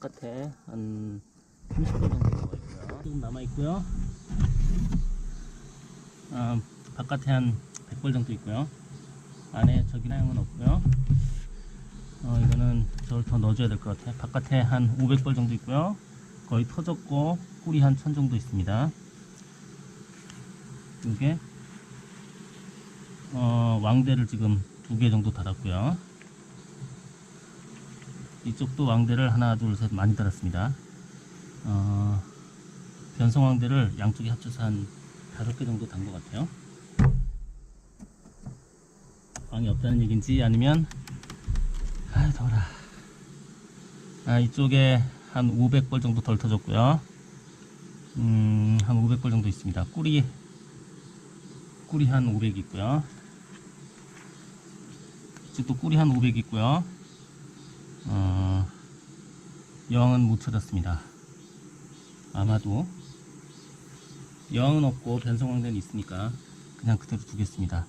바깥에 한 30번 정도 남아 있고요. 지금 남아 있고요. 아, 바깥에 한 100벌 정도 있고요. 안에 저기 나형은 없고요. 어, 이거는 저를 더 넣어줘야 될 것 같아요. 바깥에 한 500벌 정도 있고요. 거의 터졌고 꿀이 한천 정도 있습니다. 이게 어, 왕대를 지금 두 개 정도 달았고요. 이쪽도 왕대를 하나, 둘, 셋 많이 달았습니다. 어, 변성 왕대를 양쪽에 합쳐서 한 다섯 개 정도 단 것 같아요. 왕이 없다는 얘기인지 아니면 아 더라. 아 이쪽에 한 500벌 정도 덜 터졌고요. 음, 한 500벌 정도 있습니다. 꿀이 꿀이 한 500 있고요. 이쪽도 꿀이 한 500 있고요. 어, 여왕은 못 찾았습니다. 아마도 여왕은 없고 변성왕대는 있으니까 그냥 그대로 두겠습니다.